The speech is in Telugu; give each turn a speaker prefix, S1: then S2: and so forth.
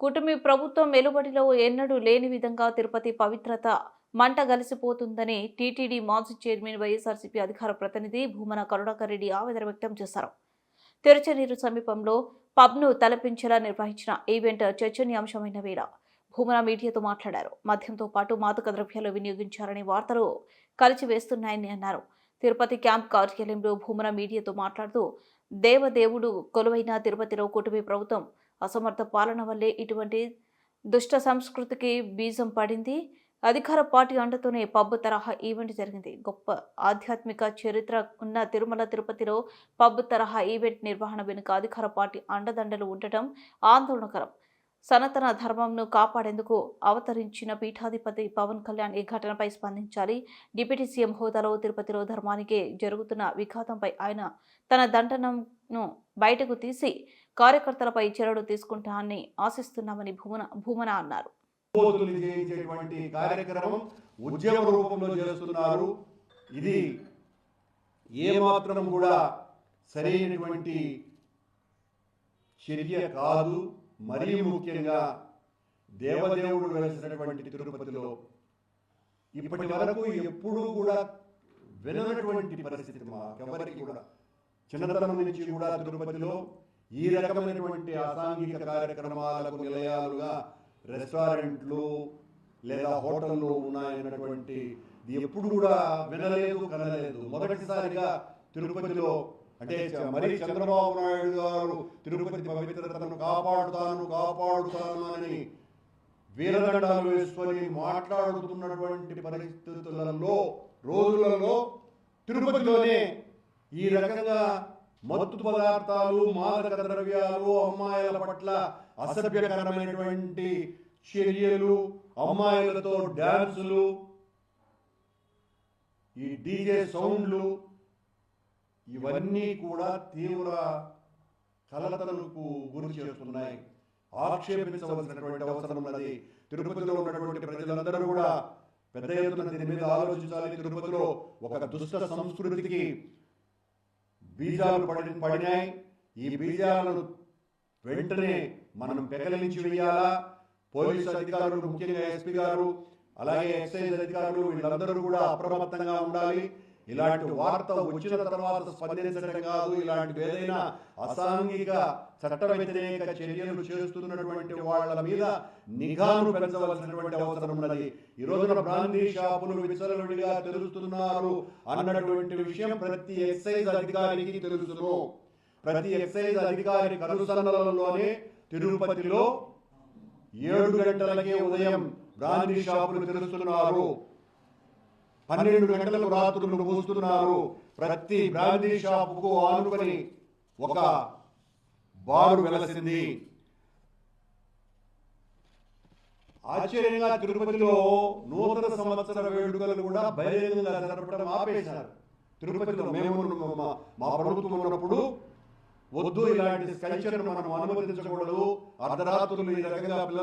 S1: కూటమి ప్రభుత్వం వెలుబడిలో ఎన్నడూ లేని విధంగా తిరుపతి పవిత్రత మంట గలిసిపోతుందని టీటీడీ మాజీ చైర్మన్ వైఎస్ఆర్సీపీ అధికార ప్రతినిధి భూమన కరుణాకర్ రెడ్డి ఆవేదన వ్యక్తం చేశారు. తిరుచనీరు సమీపంలో పబ్ను తలపించేలా నిర్వహించిన ఈవెంట్ చర్చనీయాంశమైన వేళ భూమన మీడియాతో మాట్లాడారు. మద్యంతో పాటు మాదక ద్రవ్యాలు వినియోగించారని వార్తలు కలిచివేస్తున్నాయని అన్నారు. తిరుపతి క్యాంప్ కార్యాలయంలో భూమన మీడియాతో మాట్లాడుతూ దేవదేవుడు కొలువైన తిరుపతిలో కూటమి ప్రభుత్వం అసమర్థ పాలన వల్లే ఇటువంటి దుష్ట సంస్కృతికి బీజం పడింది. అధికార పార్టీ అండతోనే పబ్ తరహా ఈవెంట్ జరిగింది. గొప్ప ఆధ్యాత్మిక చరిత్ర ఉన్న తిరుమల తిరుపతిలో పబ్ తరహా ఈవెంట్ నిర్వహణ వెనుక అధికార పార్టీ అండదండలు ఉండటం ఆందోళనకరం. సనాతన ధర్మంను కాపాడేందుకు అవతరించిన పీఠాధిపతి పవన్ కళ్యాణ్ ఈ ఘటనపై స్పందించాలి. డిప్యూటీ సీఎం హోదాలో తిరుపతిలో ధర్మానికి జరుగుతున్న విఘాతంపై ఆయన తన దండనంను బయటకు తీసి కార్యకర్తలపై చర్యలు తీసుకుంటానని ఆశిస్తున్నామని భూమన భూమన అన్నారు.
S2: కార్యక్రమం ఉద్యమ రూపంలో చేస్తున్నారు. ఇది ఏమాత్రం కూడా సరైనటువంటి చర్య కాదు. మరీ ముఖ్యంగా దేవదేవుడు వెలిసినటువంటి తిరుపతిలో ఇప్పటి వరకు ఎప్పుడూ కూడా విననటువంటి పరిస్థితి మాకెవరికి కూడా. చిన్నతనం నుంచి కూడా తిరుపతిలో ఈ రకమైనటువంటి అసాంఘిక కార్యక్రమాలకు నిలయాలుగా రెస్టారెంట్లు లేదా హోటళ్ళు ఉన్నాయన్నటువంటి ఎప్పుడు కూడా వినలేదు కనలేదు. మొదటిసారిగా తిరుపతిలో అంటే మరి చంద్రబాబు నాయుడు గారు తిరుపతి పవిత్రతను కాపాడుతాను కాపాడుతాను అని వీరదండాలు వేసుకొని మాట్లాడుతున్నటువంటి పరిస్థితులలో రోజులలో తిరుపతిలోనే ఈ రకంగా మత్తు పదార్థాలు మాదక ద్రవ్యాలు అమ్మాయిల పట్ల అసభ్యకరమైనటువంటి చర్యలు అమ్మాయిలతో డ్యాన్సులు ఈ డీజే సౌండ్లు ఇవన్నీ కూడా తీవ్ర కలతలకు గురి చేస్తున్నాయి. ఆక్షేపించవలసినటువంటి అవసరం ఉన్నది. తిరుపతిలో ఉన్నటువంటి ప్రజలందరూ కూడా పెద్ద ఎత్తున దీని మీద ఆలోచించాలి. తిరుపతిలో ఒక దుష్ట సంస్కృతికి బీజాలు పడి పడినాయి. ఈ బీజాలను వెంటనే మనం పెకలించి వేయాలా? పోలీసు అధికారులు ముఖ్యంగా ఎస్పీ గారు అలాగే ఎక్సైజ్ అధికారులు వీళ్ళందరూ కూడా అప్రమత్తంగా ఉండాలి. ఇలాంటి వార్త వచ్చిన తర్వాత స్పందించడం కాదు. ఇలాంటి ఏదైనా అసాంఘిక చట్ట వ్యతిరేక చర్యలు చేస్తున్నటువంటి వాళ్ళ మీద నిఘాను పెంచవలసినటువంటి అవసరం ఉన్నది. ఈ రోజున బ్రాందీ షాపులు విచలవిడిగా తెలుస్తున్నారు అన్నటువంటి విషయం ప్రతి ఎక్సైజ్ అధికారికి తెలుసును. ప్రతి ఎక్సైజ్ అధికారి కనుసన్నలలోనే తిరుపతిలో ఏడు గంటలకే ఉదయం బ్రాందీ షాపులు తెరుస్తున్నారు. పన్నెండు గంటలకు రాత్రులు పోస్తున్నారు ప్రతి బ్రాందీ షాపుకు ఆనుకొని ఒక బారు వెలసింది. ఆశ్చర్యంగా తిరుపతిలో నూతన సంవత్సర వేడుకలు కూడా బహిరంగంగా జరపడం ఆపేశారు. తిరుపతిలో మేము మా- ప్రభుత్వం ఉన్నప్పుడు వద్దు ఇలాంటి కల్చర్ను మనం అనుమతించకూడదు. అర్ధరాత్రులు ఈ రకంగా పిల్లలు